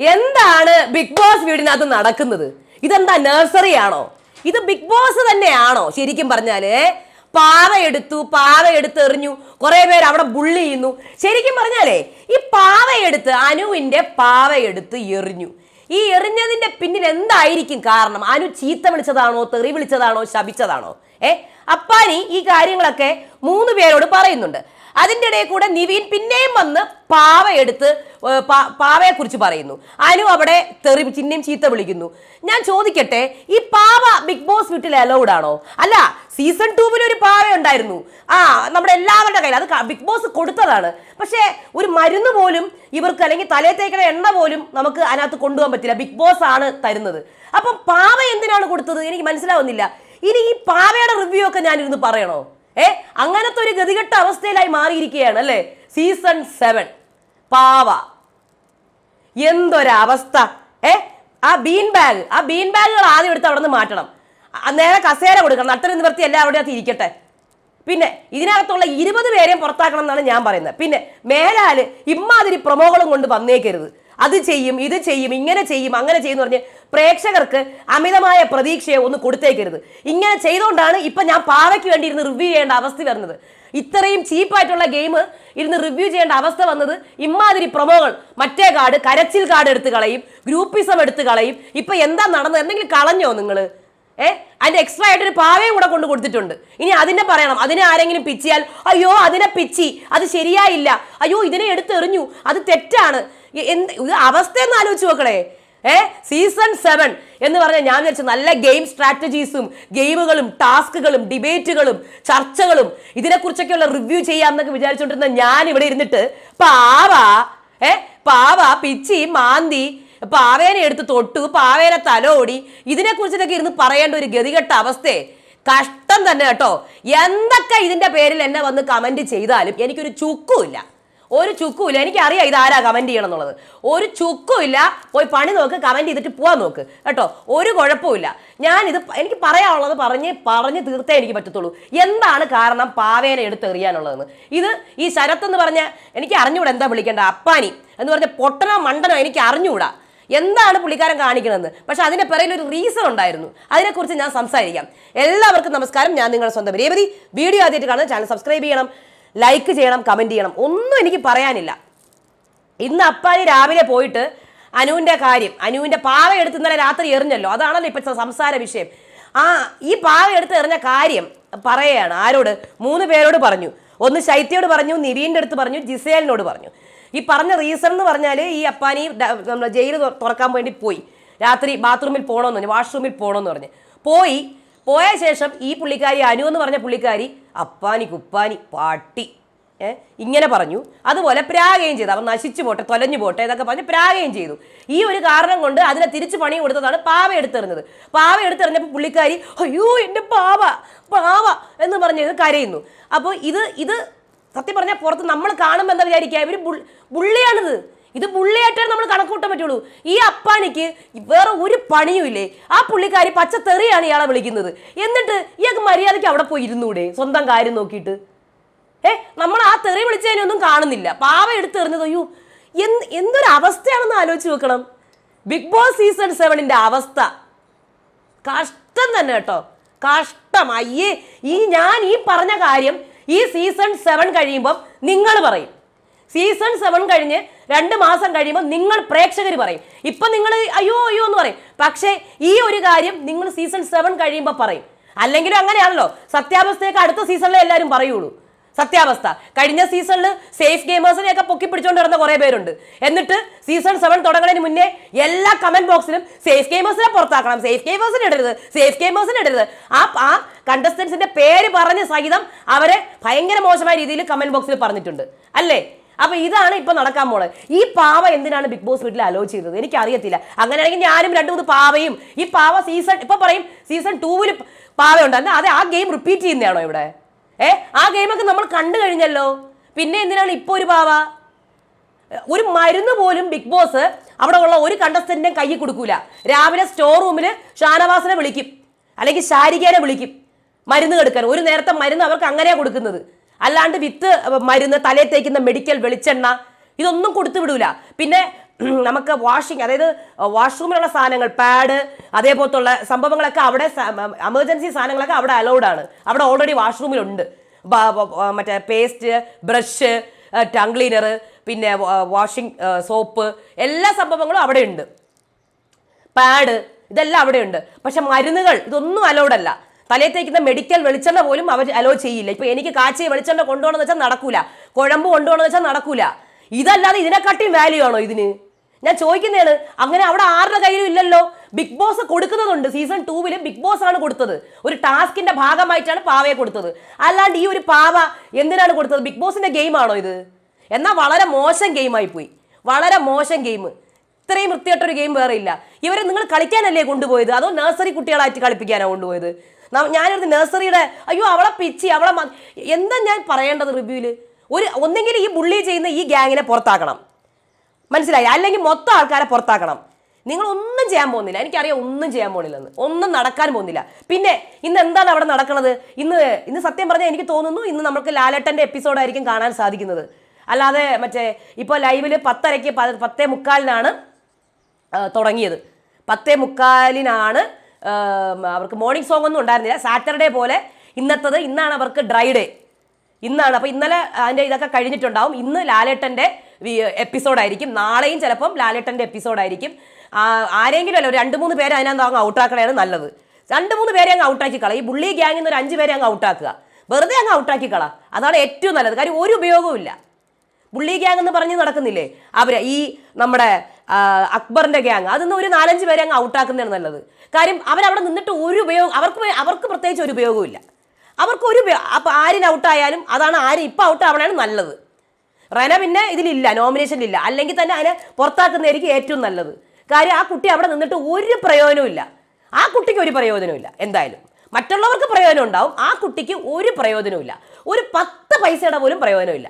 എന്താണ് big boss വീടിനകത്ത് നടക്കുന്നത്? ഇതെന്താ നഴ്സറി ആണോ? ഇത് ബിഗ് ബോസ് തന്നെയാണോ? ശരിക്കും പറഞ്ഞാൽ പാറ എടുത്തു പാറ എടുത്ത് എറിഞ്ഞു കുറെ പേര് അവിടെ ബുള്ളി ചെയ്യുന്നു. ശരിക്കും പറഞ്ഞാലേ ഈ പാവയെടുത്ത് അനുവിന്റെ പാവ എടുത്ത് എറിഞ്ഞു. ഈ എറിഞ്ഞതിന്റെ പിന്നിൽ എന്തായിരിക്കും കാരണം? അനു ചീത്ത വിളിച്ചതാണോ തെറി വിളിച്ചതാണോ ശപിച്ചതാണോ? ഏ? അപ്പാനി ഈ കാര്യങ്ങളൊക്കെ മൂന്ന് പേരോട് പറയുന്നുണ്ട്. അതിന്റെ ഇടയിൽ കൂടെ നിവീൻ പിന്നെയും വന്ന് പാവ എടുത്ത് പാവയെ കുറിച്ച് പറയുന്നു. അനു അവിടെ തെറി ചിഹ്നം ചീത്ത വിളിക്കുന്നു. ഞാൻ ചോദിക്കട്ടെ ഈ പാവ ബിഗ് ബോസ് വീട്ടിൽ അലൗഡ് ആണോ? അല്ല സീസൺ ടൂവിൽ ഒരു പാവ ഉണ്ടായിരുന്നു. ആ നമ്മുടെ എല്ലാവരുടെ കയ്യിൽ. അത് ബിഗ് ബോസ് കൊടുത്തതാണ്. പക്ഷേ ഒരു മരുന്ന് പോലും ഇവർക്ക് അല്ലെങ്കിൽ തലേ തേക്കുന്ന എണ്ണ പോലും നമുക്ക് അതിനകത്ത് കൊണ്ടുപോകാൻ പറ്റില്ല. ബിഗ് ബോസ് ആണ് തരുന്നത്. അപ്പം പാവ എന്തിനാണ് കൊടുത്തത്? എനിക്ക് മനസ്സിലാവുന്നില്ല. ഇനി ഈ പാവയുടെ റിവ്യൂ ഒക്കെ ഞാനിരുന്ന് പറയണോ? ഏ അങ്ങനത്തെ ഒരു ഗതികെട്ട അവസ്ഥയിലായി മാറിയിരിക്കുകയാണ് അല്ലേ? സീസൺ സെവൻ പാവ. എന്തൊരവസ്ഥ. ഏ ആ ബീൻ ബാഗ് ആ ബീൻ ബാഗുകൾ ആദ്യം എടുത്ത് അവിടെ നിന്ന് മാറ്റണം നേരെ കസേര കൊടുക്കണം. നട്ടൽ നിവർത്തി അവിടെ അകത്ത് ഇരിക്കട്ടെ. പിന്നെ ഇതിനകത്തുള്ള ഇരുപത് പേരെയും പുറത്താക്കണം എന്നാണ് ഞാൻ പറയുന്നത്. പിന്നെ മേലാൽ ഇമ്മാതിരി പ്രൊമോകളും കൊണ്ട് വന്നേക്കരുത്. അത് ചെയ്യും ഇത് ചെയ്യും ഇങ്ങനെ ചെയ്യും അങ്ങനെ ചെയ്യുമെന്ന് പറഞ്ഞ് പ്രേക്ഷകർക്ക് അമിതമായ പ്രതീക്ഷയെ ഒന്ന് കൊടുത്തേക്കരുത്. ഇങ്ങനെ ചെയ്തുകൊണ്ടാണ് ഇപ്പം ഞാൻ പാവയ്ക്ക് വേണ്ടി ഇരുന്ന് റിവ്യൂ ചെയ്യേണ്ട അവസ്ഥ വരുന്നത്. ഇത്രയും ചീപ്പായിട്ടുള്ള ഗെയിം ഇരുന്ന് റിവ്യൂ ചെയ്യേണ്ട അവസ്ഥ വന്നത് ഇമാതിരി പ്രൊമോകൾ മറ്റേ കാർഡ് കരച്ചിൽ കാർഡ് എടുത്ത് കളയും ഗ്രൂപ്പിസം എടുത്ത് കളയും. ഇപ്പം എന്താ നടന്നത്? എന്തെങ്കിലും കളഞ്ഞോ നിങ്ങൾ ഏ? അതിന്റെ എക്സ്ട്രാ ആയിട്ടൊരു പാവയും കൂടെ കൊണ്ട് കൊടുത്തിട്ടുണ്ട്. ഇനി അതിനെ പറയണം. അതിനെ ആരെങ്കിലും പിച്ചിയാൽ അയ്യോ അതിനെ പിച്ചി. അത് ശരിയായില്ല. അയ്യോ ഇതിനെ എടുത്തെറിഞ്ഞു. അത് തെറ്റാണ്. എന്ത് അവസ്ഥയെന്ന് ആലോചിച്ച് നോക്കണേ. ഏ? സീസൺ സെവൻ എന്ന് പറഞ്ഞാൽ ഞാൻ വിചാരിച്ചു നല്ല ഗെയിം സ്ട്രാറ്റജീസും ഗെയിമുകളും ടാസ്കുകളും ഡിബേറ്റുകളും ചർച്ചകളും ഇതിനെക്കുറിച്ചൊക്കെയുള്ള റിവ്യൂ ചെയ്യാമെന്നൊക്കെ വിചാരിച്ചുകൊണ്ടിരുന്ന ഞാൻ ഇവിടെ ഇരുന്നിട്ട് പാവ ഏ? പാവ പിച്ചി മാന്തി പാവേനെ എടുത്ത് തൊട്ടു പാവേനെ തലോടി ഇതിനെ കുറിച്ചിട്ടൊക്കെ ഇരുന്ന് പറയേണ്ട ഒരു ഗതികെട്ട അവസ്ഥയെ കഷ്ടം തന്നെ കേട്ടോ. എന്തൊക്കെ ഇതിന്റെ പേരിൽ എന്നെ വന്ന് കമന്റ് ചെയ്താലും എനിക്കൊരു ചുക്കുമില്ല ഒരു ചുക്കുമില്ല. എനിക്കറിയാം ഇത് ആരാ കമന്റ് ചെയ്യണം എന്നുള്ളത് ഒരു ചുക്കുമില്ല. പോയി പണി നോക്ക് കമന്റ് ചെയ്തിട്ട് പോവാൻ നോക്ക്. കേട്ടോ? ഒരു കുഴപ്പമില്ല ഞാൻ ഇത് എനിക്ക് പറയാനുള്ളത് പറഞ്ഞ് പറഞ്ഞ് തീർത്തേ എനിക്ക് പറ്റത്തുള്ളൂ. എന്താണ് കാരണം പാവേനെ എടുത്തെറിയാനുള്ളതെന്ന്? ഇത് ഈ ശരത്ത് എന്ന് പറഞ്ഞ എനിക്ക് അറിഞ്ഞുകൂടാ എന്താ വിളിക്കേണ്ട അപ്പാനി എന്ന് പറഞ്ഞ പൊട്ടനോ മണ്ടനോ എനിക്ക് അറിഞ്ഞുകൂടാ എന്താണ് പുള്ളിക്കാരൻ കാണിക്കണമെന്ന് പക്ഷെ അതിന്റെ പിറകിൽ ഒരു റീസൺ ഉണ്ടായിരുന്നു. അതിനെക്കുറിച്ച് ഞാൻ സംസാരിക്കാം. എല്ലാവർക്കും നമസ്കാരം. ഞാൻ നിങ്ങളുടെ സ്വന്തം രേവതി. വീഡിയോ ആദ്യമായിട്ട് കാണുന്ന ചാനൽ സബ്സ്ക്രൈബ് ചെയ്യണം. ലൈക്ക് ചെയ്യണം കമന്റ് ചെയ്യണം. ഒന്നും എനിക്ക് പറയാനില്ല. ഇന്ന് അപ്പാനി രാവിലെ പോയിട്ട് അനുവിന്റെ കാര്യം അനുവിന്റെ പാവ എടുത്ത് ഇന്നലെ രാത്രി എറിഞ്ഞല്ലോ. അതാണല്ലോ ഇപ്പോൾ സംസാര വിഷയം. ആ ഈ പാവ എടുത്ത് എറിഞ്ഞ കാര്യം പറയുകയാണ് ആരോട്? മൂന്ന് പേരോട് പറഞ്ഞു. ഒന്ന് ശൈത്യയോട് പറഞ്ഞു നിവീന്റെ അടുത്ത് പറഞ്ഞു ജിസേലിനോട് പറഞ്ഞു. ഈ പറഞ്ഞ റീസൺ എന്ന് പറഞ്ഞാൽ ഈ അപ്പാനി നമ്മൾ ജയിൽ തുറക്കാൻ വേണ്ടി പോയി. രാത്രി ബാത്റൂമിൽ പോകണമെന്ന് പറഞ്ഞു വാഷ്റൂമിൽ പോകണമെന്ന് പറഞ്ഞു. പോയി പോയ ശേഷം ഈ പുള്ളിക്കാരി അനു എന്ന് പറഞ്ഞ പുള്ളിക്കാരി അപ്പാനി കുപ്പാനി പാട്ടി. ഇങ്ങനെ പറഞ്ഞു. അതുപോലെ പ്രാഗയും ചെയ്തു. അവൻ നശിച്ചു പോട്ടെ തൊലഞ്ഞു പോട്ടെ എന്നൊക്കെ പറഞ്ഞ് പ്രാഗയും ചെയ്തു. ഈ ഒരു കാരണം കൊണ്ട് അതിനെ തിരിച്ച് പണി കൊടുത്തതാണ് പാവ എടുത്തെറിഞ്ഞത്. പാവ എടുത്തെറിഞ്ഞപ്പോൾ പുള്ളിക്കാരി അയ്യോ എന്റെ പാവ പാവ എന്ന് പറഞ്ഞ് കരയുന്നു. അപ്പോൾ ഇത് ഇത് സത്യം പറഞ്ഞാൽ പുറത്ത് നമ്മൾ കാണുമ്പോൾ എന്താ വിചാരിക്കുക. ഇവർ ബുള്ളിയാണിത്. ഇത് പുള്ളിയായിട്ടേ നമ്മൾ കണക്കൂട്ടാൻ പറ്റുള്ളൂ. ഈ അപ്പാനിക്ക് വേറെ ഒരു പണിയും ഇല്ലേ? ആ പുള്ളിക്കാരി പച്ചത്തെറിയാണ് ഇയാളെ വിളിക്കുന്നത്. എന്നിട്ട് ഇയാൾക്ക് മര്യാദയ്ക്ക് അവിടെ പോയി ഇരുന്നൂടെ? സ്വന്തം കാര്യം നോക്കിയിട്ട്. ഏ നമ്മൾ ആ തെറി വിളിച്ചതിനൊന്നും കാണുന്നില്ല. പാവ എടുത്തെറിഞ്ഞത് അയ്യോ. എന്ത് എന്തൊരു അവസ്ഥയാണെന്ന് ആലോചിച്ച് വെക്കണം ബിഗ് ബോസ് സീസൺ സെവനിന്റെ അവസ്ഥ. കഷ്ടം തന്നെ കേട്ടോ. കഷ്ടം. അയ്യേ ഈ ഞാൻ ഈ പറഞ്ഞ കാര്യം ഈ സീസൺ സെവൻ കഴിയുമ്പം നിങ്ങൾ പറയും. സീസൺ സെവൻ കഴിഞ്ഞ് രണ്ട് മാസം കഴിയുമ്പോൾ നിങ്ങൾ പ്രേക്ഷകർ പറയും. ഇപ്പൊ നിങ്ങൾ അയ്യോ അയ്യോ എന്ന് പറയും. പക്ഷേ ഈ ഒരു കാര്യം നിങ്ങൾ സീസൺ സെവൻ കഴിയുമ്പോൾ പറയും. അല്ലെങ്കിലും അങ്ങനെയാണല്ലോ. സത്യാവസ്ഥയൊക്കെ അടുത്ത സീസണിലെ എല്ലാവരും പറയുള്ളൂ. സത്യാവസ്ഥ. കഴിഞ്ഞ സീസണിൽ സേഫ് ഗെയിമേഴ്സിനെയൊക്കെ പൊക്കി പിടിച്ചോണ്ട് നടന്ന കുറേ പേരുണ്ട്. എന്നിട്ട് സീസൺ സെവൻ തുടങ്ങുന്നതിന് മുന്നേ എല്ലാ കമന്റ് ബോക്സിലും സേഫ് ഗെയിമേഴ്സിനെ പുറത്താക്കണം. സേഫ് ഗെയിമേഴ്സിനെ ഇടരുത്. സേഫ് ഗെയിമേഴ്സിനെ ഇടരുത്. ആ ആ കണ്ടസ്റ്റൻസിന്റെ പേര് പറഞ്ഞ സഹിതം അവരെ ഭയങ്കര മോശമായ രീതിയിൽ കമന്റ് ബോക്സിൽ പറഞ്ഞിട്ടുണ്ട്. അല്ലേ? അപ്പൊ ഇതാണ് ഇപ്പൊ നടക്കാൻ പോണത്. ഈ പാവ എന്തിനാണ് ബിഗ് ബോസ് വീട്ടിൽ അലോ എനിക്ക് അറിയത്തില്ല അങ്ങനെയാണെങ്കിൽ ഞാനും രണ്ടു മൂന്ന് പാവയും. ഈ പാവ സീസൺ ഇപ്പൊ പറയും സീസൺ ടൂവിൽ പാവയുണ്ട്. അല്ല അതെ ആ ഗെയിം റിപ്പീറ്റ് ചെയ്യുന്നതാണോ ഇവിടെ? ഏ ആ ഗെയിമൊക്കെ നമ്മൾ കണ്ടു കഴിഞ്ഞല്ലോ. പിന്നെ എന്തിനാണ് ഇപ്പൊ ഒരു പാവ? ഒരു മരുന്ന് പോലും ബിഗ് ബോസ് അവിടെ ഉള്ള ഒരു കണ്ടസ്റ്റന്റിനും കൈ കൊടുക്കൂല. രാവിലെ സ്റ്റോർ റൂമിൽ ഷാനവാസിനെ വിളിക്കും. അല്ലെങ്കിൽ ശാരികേനെ വിളിക്കും. മരുന്ന് കൊടുക്കാൻ ഒരു നേരത്തെ മരുന്ന് അവർക്ക് അങ്ങനെയാണ് കൊടുക്കുന്നത്. അല്ലാണ്ട് വിത്ത് മരുന്ന് തലയിൽ തേക്കുന്ന മെഡിക്കൽ വെളിച്ചെണ്ണ ഇതൊന്നും കൊടുത്തു വിടൂല. പിന്നെ നമുക്ക് വാഷിംഗ് അതായത് വാഷ്റൂമിലുള്ള സാധനങ്ങൾ പാഡ് അതേപോലത്തുള്ള സംഭവങ്ങളൊക്കെ അവിടെ എമർജൻസി സാധനങ്ങളൊക്കെ അവിടെ അലൗഡ് ആണ്. അവിടെ ഓൾറെഡി വാഷ്റൂമിലുണ്ട് മറ്റേ പേസ്റ്റ് ബ്രഷ് ടങ് ക്ലീനർ പിന്നെ വാഷിംഗ് സോപ്പ് എല്ലാ സംഭവങ്ങളും അവിടെ ഉണ്ട് പാഡ് ഇതെല്ലാം അവിടെയുണ്ട്. പക്ഷെ മരുന്നുകൾ ഇതൊന്നും അലൗഡ് അല്ല. തലയിൽ തേക്കുന്ന മെഡിക്കൽ വെളിച്ചെണ്ണ പോലും അവർ അലോ ചെയ്യില്ല. ഇപ്പൊ എനിക്ക് കാച്ചിയ വെളിച്ചെണ്ണ കൊണ്ടുപോകണമെന്ന് വെച്ചാൽ നടക്കൂല. കുഴമ്പ് കൊണ്ടുപോകണമെന്ന് വെച്ചാൽ നടക്കൂല. ഇതല്ലാതെ ഇതിനെക്കാട്ടിയും വാല്യൂ ആണോ ഇതിന്? ഞാൻ ചോദിക്കുന്നതാണ് അങ്ങനെ അവിടെ ആരുടെ കയ്യിലും ഇല്ലല്ലോ. ബിഗ് ബോസ് കൊടുക്കുന്നതുണ്ട്. സീസൺ ടൂവിൽ ബിഗ് ബോസ് ആണ് കൊടുത്തത്. ഒരു ടാസ്കിന്റെ ഭാഗമായിട്ടാണ് പാവയെ കൊടുത്തത്. അല്ലാണ്ട് ഈ ഒരു പാവ എന്തിനാണ് കൊടുത്തത്? ബിഗ് ബോസിന്റെ ഗെയിം ആണോ ഇത്? എന്നാൽ വളരെ മോശം ഗെയിമായി പോയി വളരെ മോശം ഗെയിം ഇത്രയും വൃത്തിയായിട്ടൊരു ഗെയിം വേറെ ഇല്ല. ഇവരെ നിങ്ങൾ കളിക്കാനല്ലേ കൊണ്ടുപോയത്? അതോ നഴ്സറി കുട്ടികളായിട്ട് കളിപ്പിക്കാനാണ് കൊണ്ടുപോയത്? ഞാനൊരു നഴ്സറിയുടെ അയ്യോ അവളെ പിച്ചി അവളെ എന്താ ഞാൻ പറയേണ്ടത് റിവ്യൂവിൽ ഒരു ഒന്നെങ്കിൽ ഈ ബുള്ളി ചെയ്യുന്ന ഈ ഗ്യാങ്ങിനെ പുറത്താക്കണം. മനസ്സിലായി? അല്ലെങ്കിൽ മൊത്തം ആൾക്കാരെ പുറത്താക്കണം. നിങ്ങൾ ഒന്നും ചെയ്യാൻ പോകുന്നില്ല. എനിക്കറിയാം ഒന്നും ചെയ്യാൻ പോകുന്നില്ലെന്ന്. ഒന്നും നടക്കാൻ പോകുന്നില്ല. പിന്നെ ഇന്ന് എന്താണ് അവിടെ നടക്കുന്നത് ഇന്ന് ഇന്ന് സത്യം പറഞ്ഞാൽ എനിക്ക് തോന്നുന്നു ഇന്ന് നമുക്ക് ലാലേട്ടന്റെ എപ്പിസോഡായിരിക്കും കാണാൻ സാധിക്കുന്നത്. അല്ലാതെ മറ്റേ ഇപ്പോൾ ലൈവിൽ പത്തരയ്ക്ക് പത്തേ മുക്കാലിനാണ് തുടങ്ങിയത്. പത്തേ മുക്കാലിനാണ് അവർക്ക് മോർണിംഗ് സോങ് ഒന്നും ഉണ്ടായിരുന്നില്ല. സാറ്റർഡേ പോലെ ഇന്നത്തത് ഇന്നാണ് അവർക്ക് ഡ്രൈ ഡേ ഇന്നാണ്. അപ്പോൾ ഇന്നലെ അതിന്റെ ഇതൊക്കെ കഴിഞ്ഞിട്ടുണ്ടാവും. ഇന്ന് ലാലേട്ടന്റെ എപ്പിസോഡായിരിക്കും നാളെയും ചിലപ്പം ലാലേട്ടന്റെ എപ്പിസോഡായിരിക്കും ആരെങ്കിലും അല്ല ഒരു രണ്ട് മൂന്ന് പേര് അതിനകത്ത് അങ്ങ് ഔട്ടാക്കണയാണ് നല്ലത്. രണ്ട് മൂന്ന് പേരെ അങ്ങ് ഔട്ടാക്കി കള. ഈ ബുള്ളി ഗ്യാങ്ങിൽ നിന്ന് ഒരു അഞ്ച് പേരെ അങ്ങ് ഔട്ടാക്കുക വെറുതെ അങ്ങ് ഔട്ടാക്കി കള. അതാണ് ഏറ്റവും നല്ലത്. കാര്യം ഒരു ഉപയോഗവും ഇല്ല. ബുള്ളി ഗ്യാങ് എന്ന് പറഞ്ഞ് നടക്കുന്നില്ലേ? അവർ ഈ നമ്മുടെ അക്ബറിന്റെ ഗ്യാങ് അതൊന്നും ഒരു നാലഞ്ച് പേരെ അങ്ങ് ഔട്ടാക്കുന്നതാണ് നല്ലത്. കാര്യം അവരവിടെ നിന്നിട്ട് ഒരു ഉപയോഗം അവർക്ക് അവർക്ക് പ്രത്യേകിച്ച് ഒരു ഉപയോഗവും ഇല്ല അവർക്ക് ഒരു അപ്പം ആരിന് ഔട്ടായാലും അതാണ് ആര് ഇപ്പം ഔട്ട് ആവണതാണ് നല്ലത്. റെന പിന്നെ ഇതിലില്ല നോമിനേഷനിലില്ല. അല്ലെങ്കിൽ തന്നെ അതിനെ പുറത്താക്കുന്നതായിരിക്കും ഏറ്റവും നല്ലത്. കാര്യം ആ കുട്ടി അവിടെ നിന്നിട്ട് ഒരു പ്രയോജനവും ഇല്ല ആ കുട്ടിക്ക് ഒരു പ്രയോജനവും ഇല്ല എന്തായാലും. മറ്റുള്ളവർക്ക് പ്രയോജനം ഉണ്ടാവും ആ കുട്ടിക്ക് ഒരു പ്രയോജനവും ഇല്ല ഒരു പത്ത് പൈസയുടെ പോലും പ്രയോജനമില്ല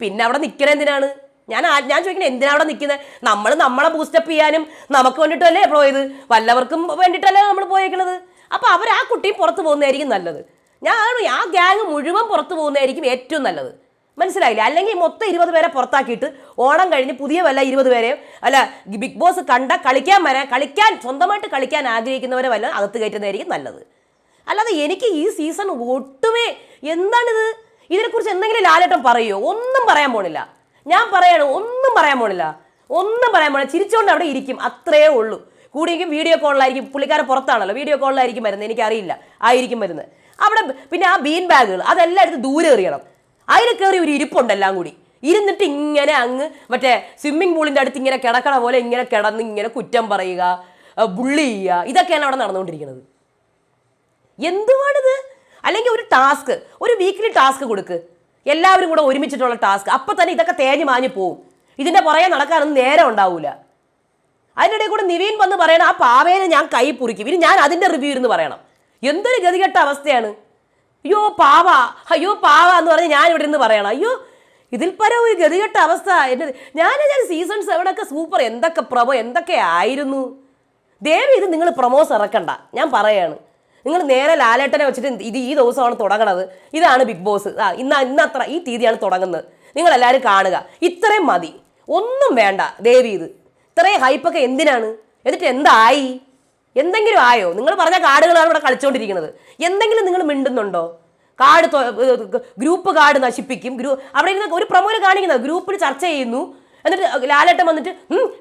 പിന്നെ അവിടെ നിൽക്കണ എന്തിനാണ്? ഞാൻ ഞാൻ ചോദിക്കുന്നത് എന്തിനാ അവിടെ നിൽക്കുന്നത് നമ്മൾ നമ്മളെ ബൂസ്റ്റപ്പ് ചെയ്യാനും നമുക്ക് വേണ്ടിയിട്ടല്ലേ പോയത് വല്ലവർക്കും വേണ്ടിയിട്ടല്ലേ നമ്മൾ പോയേക്കുന്നത് അപ്പോൾ അവർ ആ കുട്ടിയും പുറത്ത് പോകുന്നതായിരിക്കും നല്ലത്. ഞാൻ ആ ഗ്യാങ് മുഴുവൻ പുറത്ത് പോകുന്നതായിരിക്കും ഏറ്റവും നല്ലത്. മനസ്സിലായില്ലേ? അല്ലെങ്കിൽ മൊത്തം ഇരുപത് പേരെ പുറത്താക്കിയിട്ട് ഓണം കഴിഞ്ഞ് പുതിയ വല്ല ഇരുപത് പേരെയും അല്ല ബിഗ് ബോസ് കണ്ട കളിക്കാൻ വരാൻ കളിക്കാൻ സ്വന്തമായിട്ട് കളിക്കാൻ ആഗ്രഹിക്കുന്നവരെ വല്ല അകത്ത് കയറ്റുന്നതായിരിക്കും നല്ലത്. അല്ലാതെ എനിക്ക് ഈ സീസൺ ഒട്ടുമേ എന്താണിത്? ഇതിനെക്കുറിച്ച് എന്തെങ്കിലും ലാലേട്ടം പറയുമോ ഒന്നും പറയാൻ പോണില്ല. ഞാൻ പറയാണ് ഒന്നും പറയാൻ പോണില്ല. ഒന്നും പറയാൻ പോണില്ല. ചിരിച്ചോണ്ട് അവിടെ ഇരിക്കും. അത്രേ ഉള്ളൂ. കൂടിയെങ്കിൽ വീഡിയോ കോളിലായിരിക്കും പുള്ളിക്കാരൻ പുറത്താണല്ലോ. വീഡിയോ കോളിലായിരിക്കും വരുന്നത്. എനിക്കറിയില്ല. ആയിരിക്കും വരുന്നത്. അവിടെ പിന്നെ ആ ബീൻ ബാഗുകൾ അതെല്ലാം എടുത്ത് ദൂരെ എറിയണം. അതിൽ കയറി ഒരു ഇരിപ്പുണ്ട് എല്ലാം കൂടി. ഇരുന്നിട്ട് ഇങ്ങനെ അങ്ങ് മറ്റേ സ്വിമ്മിംഗ് പൂളിന്റെ അടുത്ത് ഇങ്ങനെ കിടക്കണ പോലെ ഇങ്ങനെ കിടന്ന് ഇങ്ങനെ കുറ്റം പറയുക ബുള്ളി ചെയ്യുക. ഇതൊക്കെയാണ് അവിടെ നടന്നുകൊണ്ടിരിക്കുന്നത്. എന്തുവാണിത്? അല്ലെങ്കിൽ ഒരു ടാസ്ക് ഒരു വീക്കിലി ടാസ്ക് കൊടുക്ക്. എല്ലാവരും കൂടെ ഒരുമിച്ചിട്ടുള്ള ടാസ്ക് അപ്പം തന്നെ ഇതൊക്കെ തേഞ്ഞു മാഞ്ഞു പോവും. ഇതിന്റെ പുറകെ നടക്കാനൊന്നും നേരം ഉണ്ടാവില്ല അതിനിടയിൽ കൂടെ നിവീൻ വന്ന് പറയണം ആ പാവേനെ ഞാൻ കൈ പുറിക്കും. ഇനി ഞാൻ അതിന്റെ റിവ്യൂ ഇരുന്ന് പറയണം. എന്തൊരു ഗതികെട്ട അവസ്ഥയാണ്. അയ്യോ പാവ. അയ്യോ പാവ എന്ന് പറഞ്ഞ് ഞാൻ ഇവിടെ നിന്ന് പറയണം. അയ്യോ ഇതിൽ പര ഒരു ഗതികെട്ട അവസ്ഥ. എന്റെ ഞാൻ ഞാൻ സീസൺ സെവനൊക്കെ സൂപ്പർ എന്തൊക്കെ പ്രമോ എന്തൊക്കെ ആയിരുന്നു? ദേവി ഇത് നിങ്ങൾ പ്രൊമോസ് ഇറക്കണ്ട. ഞാൻ പറയാണ്. നിങ്ങൾ നേരെ ലാലേട്ടനെ വെച്ചിട്ട് ഇത് ഈ ദിവസമാണ് തുടങ്ങണത്. ഇതാണ് ബിഗ് ബോസ് ആ ഇന്ന ഇന്നത്ര ഈ തീയതിയാണ് തുടങ്ങുന്നത്. നിങ്ങൾ എല്ലാവരും കാണുക. ഇത്രയും മതി. ഒന്നും വേണ്ട ദേവി ഇത്. ഇത്രയും ഹൈപ്പൊക്കെ എന്തിനാണ്? എന്നിട്ട് എന്തായി? എന്തെങ്കിലും ആയോ? നിങ്ങൾ പറഞ്ഞ കാർഡുകളാണ് ഇവിടെ കളിച്ചുകൊണ്ടിരിക്കുന്നത് എന്തെങ്കിലും നിങ്ങൾ മിണ്ടുന്നുണ്ടോ? കാർഡ് ഗ്രൂപ്പ് കാർഡ് നശിപ്പിക്കും. ഗ്രൂ അവിടെ ഇരുന്ന് ഒരു പ്രൊമോയിൽ കാണിക്കുന്നത്. ഗ്രൂപ്പിൽ ചർച്ച ചെയ്യുന്നു. എന്നിട്ട് ലാലേട്ടൻ വന്നിട്ട്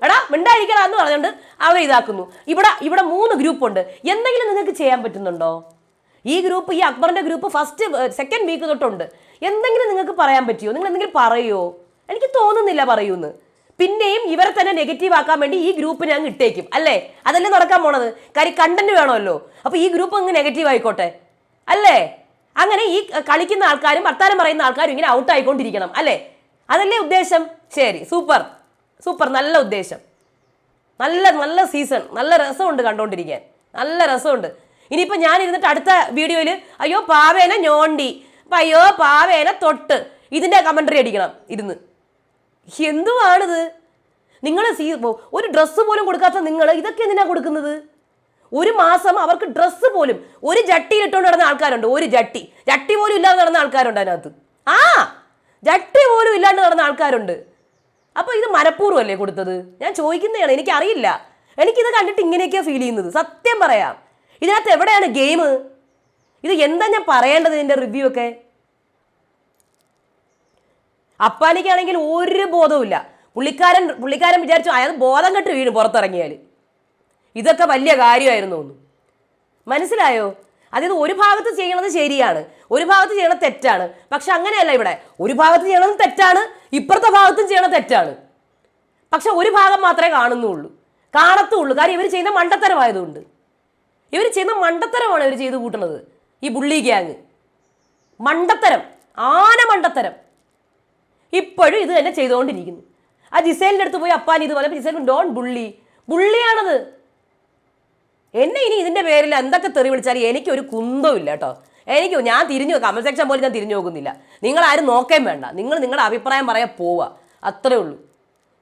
എടാ മിണ്ടായിരിക്കടാ എന്ന് പറഞ്ഞുകൊണ്ട് അവർ ഇതാക്കുന്നു. ഇവിടെ ഇവിടെ മൂന്ന് ഗ്രൂപ്പുണ്ട് എന്തെങ്കിലും നിങ്ങൾക്ക് ചെയ്യാൻ പറ്റുന്നുണ്ടോ? ഈ ഗ്രൂപ്പ് ഈ അക്ബറിന്റെ ഗ്രൂപ്പ് ഫസ്റ്റ് സെക്കൻഡ് വീക്ക് തൊട്ടുണ്ട്. എന്തെങ്കിലും നിങ്ങൾക്ക് പറയാൻ പറ്റുമോ നിങ്ങൾ എന്തെങ്കിലും പറയുമോ എനിക്ക് തോന്നുന്നില്ല പറയൂന്ന്. പിന്നെയും ഇവരെ തന്നെ നെഗറ്റീവ് ആക്കാൻ വേണ്ടി ഈ ഗ്രൂപ്പ് ഞാൻ ഇട്ടേക്കും. അല്ലേ? അതല്ലേ നടക്കാൻ പോണത്? കാര്യം കണ്ടന്റ് വേണമല്ലോ. അപ്പോൾ ഈ ഗ്രൂപ്പ് അങ്ങ് നെഗറ്റീവ് ആയിക്കോട്ടെ. അല്ലേ? അങ്ങനെ ഈ കളിക്കുന്ന ആൾക്കാരും വർത്താനം പറയുന്ന ആൾക്കാരും ഇങ്ങനെ ഔട്ട് ആയിക്കൊണ്ടിരിക്കണം. അല്ലേ? അതല്ലേ ഉദ്ദേശം? ശരി സൂപ്പർ. സൂപ്പർ നല്ല ഉദ്ദേശം. നല്ല നല്ല സീസൺ നല്ല രസമുണ്ട് കണ്ടുകൊണ്ടിരിക്കാൻ നല്ല രസമുണ്ട്. ഇനിയിപ്പോൾ ഞാൻ ഇരുന്നിട്ട് അടുത്ത വീഡിയോയിൽ അയ്യോ പാവേന ഞോണ്ടി. അയ്യോ പാവേന തൊട്ട്. ഇതിന്റെ കമൻട്രി അടിക്കണം ഇരുന്ന്. എന്തുവാണിത്? നിങ്ങൾ സീ ഒരു ഡ്രസ്സ് പോലും കൊടുക്കാത്ത നിങ്ങൾ ഇതൊക്കെ എന്തിനാണ് കൊടുക്കുന്നത്? ഒരു മാസം അവർക്ക് ഡ്രസ്സ് പോലും ഒരു ജട്ടി ഇട്ടുകൊണ്ട് നടന്ന ആൾക്കാരുണ്ട് ഒരു ജട്ടി. ജട്ടി പോലും ഇല്ലാതെ നടന്ന ആൾക്കാരുണ്ട് അതിനകത്ത്. ആ! ജട്ടി പോലും ഇല്ലാണ്ട് നടന്ന ആൾക്കാരുണ്ട്. അപ്പോൾ ഇത് മനഃപൂർവം അല്ലേ കൊടുത്തത്? ഞാൻ ചോദിക്കുന്നതാണ് എനിക്കറിയില്ല. എനിക്കിത് കണ്ടിട്ട് ഇങ്ങനെയൊക്കെയാണ് ഫീൽ ചെയ്യുന്നത്. സത്യം പറയാം. ഇതിനകത്ത് എവിടെയാണ് ഗെയിം ഇത് എന്താ ഞാൻ പറയേണ്ടത് ഇതിന്റെ റിവ്യൂ ഒക്കെ? അപ്പാനിക്കാണെങ്കിൽ ഒരു ബോധവുമില്ല പുള്ളിക്കാരൻ പുള്ളിക്കാരൻ വിചാരിച്ചു അയാൾ ബോധം കെട്ട് വീഴും പുറത്തിറങ്ങിയാൽ ഇതൊക്കെ വലിയ കാര്യമായിരുന്നു മനസ്സിലായോ? അതായത് ഒരു ഭാഗത്ത് ചെയ്യണത് ശരിയാണ് ഒരു ഭാഗത്ത് ചെയ്യണത് തെറ്റാണ്. പക്ഷെ അങ്ങനെയല്ല ഇവിടെ. ഒരു ഭാഗത്ത് ചെയ്യണത് തെറ്റാണ് ഇപ്പുറത്തെ ഭാഗത്തും ചെയ്യണത് തെറ്റാണ്. പക്ഷെ ഒരു ഭാഗം മാത്രമേ കാണുന്നുള്ളൂ. കാണത്തുള്ളൂ. കാര്യം ഇവർ ചെയ്യുന്ന മണ്ടത്തരമായതുകൊണ്ട്. ഇവർ ചെയ്യുന്ന മണ്ടത്തരമാണ് ഇവർ ചെയ്ത് കൂട്ടുന്നത്. ഈ ബുള്ളി ഗ്യാങ്. മണ്ടത്തരം. ആന മണ്ടത്തരം. ഇപ്പോഴും ഇത് തന്നെ ചെയ്തുകൊണ്ടിരിക്കുന്നു. ആ ജിസേലിന്റെ അടുത്ത് പോയി അപ്പാൻ ഇത് പറഞ്ഞപ്പോൾ ജിസേൽ ഡോൺ ബുള്ളി. ബുള്ളിയാണത്. എന്നെ ഇനി ഇതിന്റെ പേരിൽ എന്തൊക്കെ തെറി വിളിച്ചാലും എനിക്കൊരു കുന്തവും ഇല്ല കേട്ടോ. എനിക്ക് ഞാൻ തിരിഞ്ഞു കമൽ സെക്ഷൻ പോലും ഞാൻ തിരിഞ്ഞു നോക്കുന്നില്ല. നിങ്ങൾ ആരും നോക്കേം വേണ്ട. നിങ്ങൾ നിങ്ങളുടെ അഭിപ്രായം പറയാൻ പോവുക അത്രേ ഉള്ളൂ.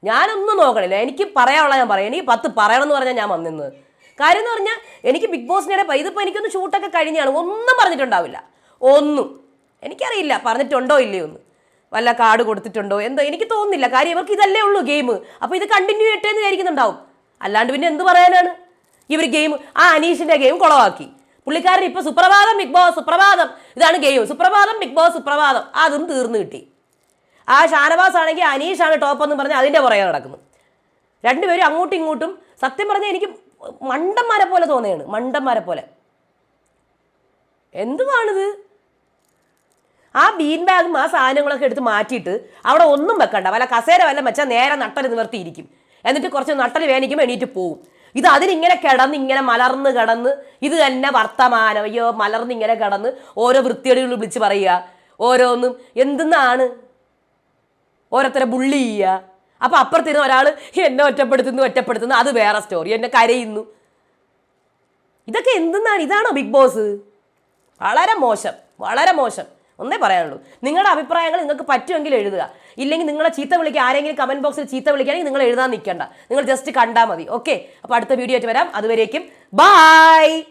ഞാനൊന്നും നോക്കണില്ല. എനിക്ക് പറയാനുള്ള ഞാൻ പറയാം. എനിക്ക് പത്ത് പറയണമെന്ന് പറഞ്ഞാൽ ഞാൻ വന്നിരുന്നത് കാര്യം എന്ന് പറഞ്ഞാൽ എനിക്ക് ബിഗ് ബോസിനിടെ ഇതിപ്പോൾ എനിക്കൊന്ന് ഷൂട്ടൊക്കെ കഴിഞ്ഞാണ്. ഒന്നും പറഞ്ഞിട്ടുണ്ടാവില്ല. ഒന്നും. എനിക്കറിയില്ല. പറഞ്ഞിട്ടുണ്ടോ ഇല്ലയോ ഒന്ന് വല്ല കാർഡ് കൊടുത്തിട്ടുണ്ടോ? എന്തോ. എനിക്ക് തോന്നുന്നില്ല. കാര്യം ഇവർക്ക് ഇതല്ലേ ഉള്ളൂ ഗെയിം. അപ്പോൾ ഇത് കണ്ടിന്യൂ ചെയ്യട്ടെ എന്ന് വിചാരിക്കുന്നുണ്ടാവും. അല്ലാണ്ട് പിന്നെ എന്ത് പറയാനാണ്? ഇവർ ഗെയിം ആ അനീഷിന്റെ ഗെയിം കുളവാക്കി. പുള്ളിക്കാരൻ ഇപ്പൊ സുപ്രഭാതം ബിഗ് ബോസ് സുപ്രഭാതം. ഇതാണ് ഗെയിം സുപ്രഭാതം ബിഗ് ബോസ് സുപ്രഭാതം. അതും തീർന്നു കിട്ടി. ആ ഷാനവാസ് ആണെങ്കിൽ അനീഷാണ് ടോപ്പ് എന്ന് പറഞ്ഞ് അതിന്റെ പുറകെ നടക്കുന്നു രണ്ടുപേരും അങ്ങോട്ടും ഇങ്ങോട്ടും സത്യം പറഞ്ഞാൽ എനിക്ക് മണ്ടന്മാരെ പോലെ തോന്നുകയാണ് മണ്ടന്മാരെ പോലെ. എന്തുവാണിത്? ആ ബീൻ ബാഗും ആ സാധനങ്ങളൊക്കെ എടുത്ത് മാറ്റിയിട്ട് അവിടെ ഒന്നും വെക്കണ്ട. വല്ല കസേര വല്ല വെച്ചാൽ നേരെ നട്ടൽ നിവർത്തിയിരിക്കും. എന്നിട്ട് കുറച്ച് നട്ടൽ വേനിക്കുമ്പോൾ എണീറ്റ് പോവും. ഇത് അതിനിങ്ങനെ കിടന്ന് ഇങ്ങനെ മലർന്ന് കിടന്ന് ഇത് തന്നെ വർത്തമാനം. അയ്യോ മലർന്ന് ഇങ്ങനെ കിടന്ന് ഓരോ വൃത്തിയടികൾ വിളിച്ച് പറയുക. ഓരോന്നും എന്തെന്നാണ്? ഓരോരുത്തരെ ബുള്ളി ചെയ്യുക. അപ്പോൾ അപ്പുറത്തിരുന്ന് ഒരാൾ എന്നെ ഒറ്റപ്പെടുത്തുന്നു ഒറ്റപ്പെടുത്തുന്നു. അത് വേറെ സ്റ്റോറി എന്നെ കരയുന്നു. ഇതൊക്കെ എന്തെന്നാണ്? ഇതാണോ ബിഗ് ബോസ്? വളരെ മോശം. വളരെ മോശം. ഒന്നേ പറയാനുള്ളൂ. നിങ്ങളുടെ അഭിപ്രായങ്ങൾ നിങ്ങൾക്ക് പറ്റുമെങ്കിൽ എഴുതുക. ഇല്ലെങ്കിൽ നിങ്ങളെ ചീത്ത വിളിക്കുക ആരെങ്കിലും കമന്റ് ബോക്സിൽ ചീത്ത വിളിക്കുകയാണെങ്കിൽ നിങ്ങൾ എഴുതാൻ നിൽക്കണ്ട. നിങ്ങൾ ജസ്റ്റ് കണ്ടാൽ മതി. ഓക്കെ അപ്പോൾ അടുത്ത വീഡിയോ ആയിട്ട് വരാം. അതുവരേക്കും ബായ്